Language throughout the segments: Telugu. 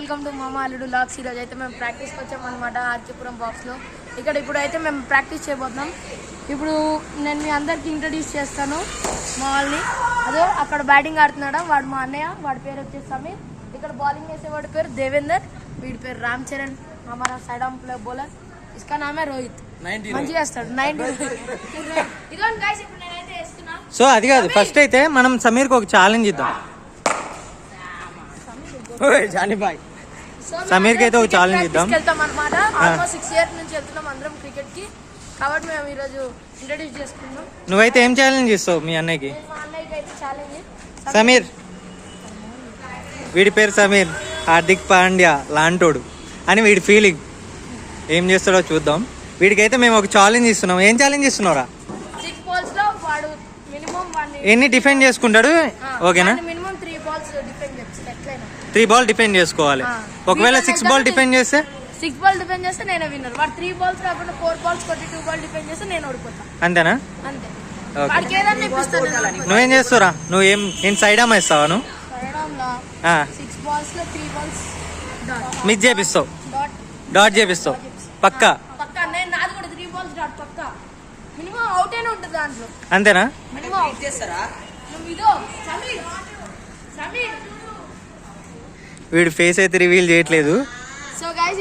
వెల్కమ్ టు మామ అల్లుడు లాక్స్. ఈరోజు అయితే మేము ప్రాక్టీస్కి వచ్చాం అనమాట ఆర్కేపురం బాక్స్లో. ఇక్కడ ఇప్పుడు అయితే మేము ప్రాక్టీస్ చేయబోతున్నాం. ఇప్పుడు నేను మీ అందరికి ఇంట్రడ్యూస్ చేస్తాను మా వాళ్ళని అదో అక్కడ బ్యాటింగ్ ఆడుతున్నాడు? వాడు మా అన్నయ్య. వాడి పేరు వచ్చేసి సమీర్. ఇక్కడ బౌలింగ్ వేసేవాడి పేరు దేవేందర్. వీడి పేరు రామ్ చరణ్. హమారా సైడ్ ఆమ్ ప్లే బౌలర్ ఇస్కా నామే రోహిత్. మంచిగా వేస్తాడు. నైన్టీ ఇదిగోండి guys, ఇప్పుడు నేనైతే వేస్తున్నా. సో అది కాదు ఫస్ట్ అయితే మనం సమీర్కి ఒక ఛాలెంజ్ ఇద్దాం. జానీబాయ్. సో మేము సమీర్కి అయితే ఒక practice ఇద్దాం. కి వెళ్తాం ఆల్మోస్ట్ సిక్స్ ఇయర్స్ నుంచి వెళ్తున్నాం అందరం క్రికెట్కి కాబట్టి మేము ఇంట్రడ్యూస్ చేసుకున్నాం నువ్వైతే ఏం ఛాలెంజ్ ఇస్తావు మీ అన్నయ్యకి? నేను మా అన్నయ్యకి అయితే ఛాలెంజ్ సమీర్. వీడి పేరు సమీర్. హార్దిక్ పాండ్యా లాంటోడు. అని వీడి ఫీలింగ్ ఏం చేస్తాడో చూద్దాం. వీడికైతే మేము ఒక ఛాలెంజ్ ఇస్తున్నాం. ఏం ఛాలెంజ్ ఇస్తున్నారా సిక్స్ బాల్స్లో వాడు మినిమం వన్ ఎన్ని డిఫెండ్ చేసుకుంటాడు? ఓకేనా? త్రీ బాల్ డిఫెండ్ చేసుకోవాలి. ఒకవేళ సిక్స్ బాల్ డిఫెండ్ చేస్తే? సిక్స్ బాల్ డిఫెండ్ చేస్తే నేనే విన్నర్ వాడు త్రీ బాల్స్ కాకుండా ఫోర్ బాల్స్ కొట్టి టూ బాల్ డిఫెండ్ చేస్తే నేను ఓడిపోతా. అంతేనా? అంతే. వాడికి ఇప్పిస్తాను. నువ్వేం చేస్తావురా? నువ్వు ఏం నేను సైడ్ అమ్మ ఇస్తావా నువ్వు? కొట్టడంలో ఆ, సిక్స్ బాల్స్లో త్రీ బాల్స్ డాట్ మిస్ చేపిస్తావు. డాట్ చేపిస్తావు. పక్క? పక్క. నేను నాది కూడా త్రీ బాల్స్ డాట్ పక్క. మినిమం అవుట్ అయినా ఉంటుంది దాంట్లో. అంతేనా? మినిమం అవుట్ చేస్తారా? నువ్వు ఇదో సమీర్ సమీర్ వీడి ఫేస్ అయితే రివీల్ చేయట్లేదు.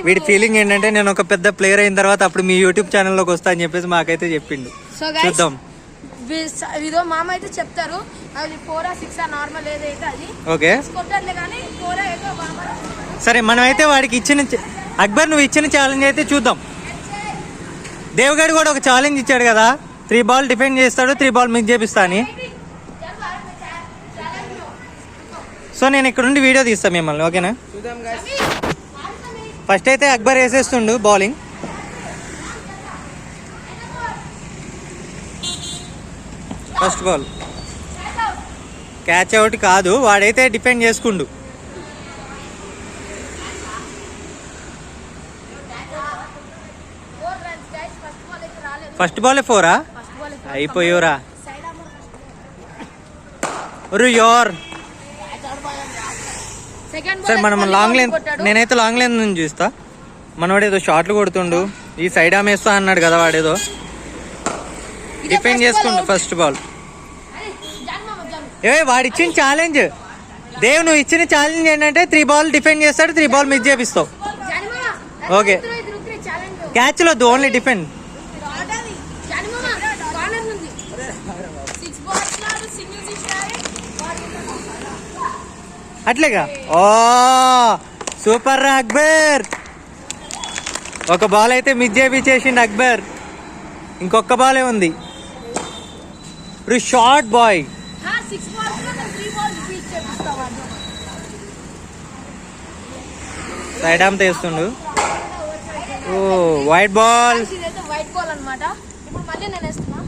వీడి ఫీలింగ్ ఏంటంటే నేను ఒక పెద్ద ప్లేయర్ అయిన తర్వాత అప్పుడు మీ యూట్యూబ్ ఛానల్లోకి వస్తా అని చెప్పేసి మాకైతే చెప్పిండు. చూద్దాం. ఇదో మామ అయితే చెప్తారు అది ఫోరా సిక్స్ నార్మల్ ఏదైతే అది. ఓకే సరే మనం అయితే వాడికి ఇచ్చిన అక్బర్ నువ్వు ఇచ్చిన ఛాలెంజ్ అయితే చూద్దాం. దేవగడ్ కూడా ఒక ఛాలెంజ్ ఇచ్చాడు కదా. త్రీ బాల్ డిఫెండ్ చేస్తాడు త్రీ బాల్ మిస్ చేపిస్తా అని. సో నేను ఇక్కడ నుండి వీడియో తీస్తాను మిమ్మల్ని ఓకేనా? ఫస్ట్ అయితే Akbar వేసేస్తుండు bowling first ball catch out కాదు వాడైతే డిఫెండ్ చేసుకుండు. ఫస్ట్ బాల్ అయితే రాలేదు ఫస్ట్ బాల్ ఫోరా ఒరు యోర్ సరే మనం లాంగ్ లైన్ నేనైతే లాంగ్ లైన్ నుంచి చూస్తా. మనవాడు ఏదో షాట్లు కొడుతుండు. ఈ సైడ్ ఆమెస్తా అన్నాడు కదా వాడేదో డిఫెండ్ చేసుకుంటు ఫస్ట్ బాల్ ఏ వాడు ఇచ్చిన ఛాలెంజ్ దేవ్ నువ్వు ఇచ్చిన ఛాలెంజ్ ఏంటంటే త్రీ బాల్ డిఫెండ్ చేస్తాడు త్రీ బాల్ మిస్ చేపిస్తావు. ఓకే. క్యాచ్లో ఓన్లీ డిఫెండ్ అట్లేగా? ఓ సూపర్ రా అక్బర్. ఒక బాల్ అయితే మిస్ చేపించేసిండు అక్బర్. ఇంకొక బాలే ఉంది. ఇప్పుడు షార్ట్ బాయ్ సైడ్ ఆమ్ తీస్తుండు. ఓ వైట్ బాల్ వైట్ బాల్ అన్నమాట. ఇప్పుడు మళ్ళీ నేను వేస్తున్నా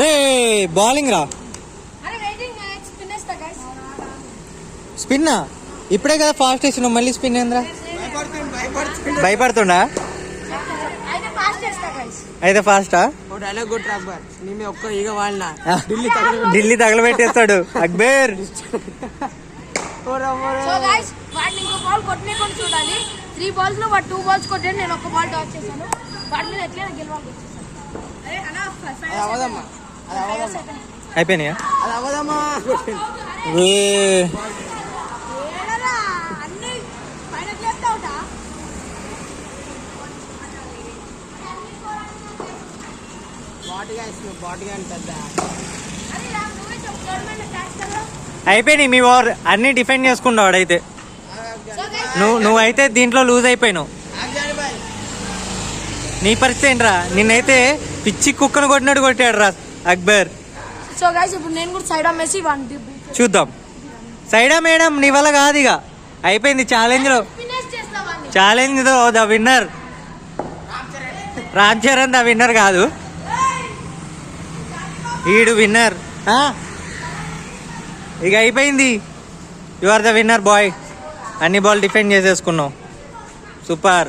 రే బౌలింగ్ రా. అరే waiting match finish the guys spin ఇప్పుడే కదా ఫాస్ట్ వేసినావు మళ్ళీ స్పిన్ ఏంద్రా? భయపడుతుండా? అయితే ఫాస్టా ఓ డైలాగ్ కొట్టు అక్బర్ నీ మీద ఒక్క ఈగ వాడినా ఢిల్లీ తగలబెట్టేస్తాడు అక్బర్ సో గైస్ వాడిని ఇంకో బాల్ కొట్టలేకుండా చూడాలి త్రీ బాల్స్లో వాడు టూ బాల్స్ కొట్టాడు నేను ఒక బాల్ డాట్ చేశాను. వాడి మీద ఎట్లయినా గెలవాలి. అయిపోయినాయా? అది కదా అయిపోయినాయి మీ ఓవర్ అన్ని డిఫెండ్ సో గైస్ నువ్వు నువ్వైతే దీంట్లో లూజ్ అయిపోయినావు. నీ పరిస్థితి ఏంట్రా? నిన్నైతే పిచ్చి కుక్కను కొట్టినట్టు కొట్టాడు రా అక్బర్. సో గైస్ ఇప్పుడు నేను కూడా సైడ్ చూద్దాం. సైడా మేడం నీ వల్ల కాదు ఇక. అయిపోయింది ఛాలెంజ్లో. ఫినిష్ చేస్తా వాడిని. ఛాలెంజ్తో the winner Ram Charan the winner కాదు. ఈడు విన్నర్ ఇక అయిపోయింది. You are the winner boy అన్ని బాల్ డిఫెండ్ చేసేసుకున్నావు సూపర్.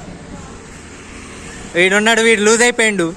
వీడున్నాడు వీడు లూజ్ అయిపోయిండు.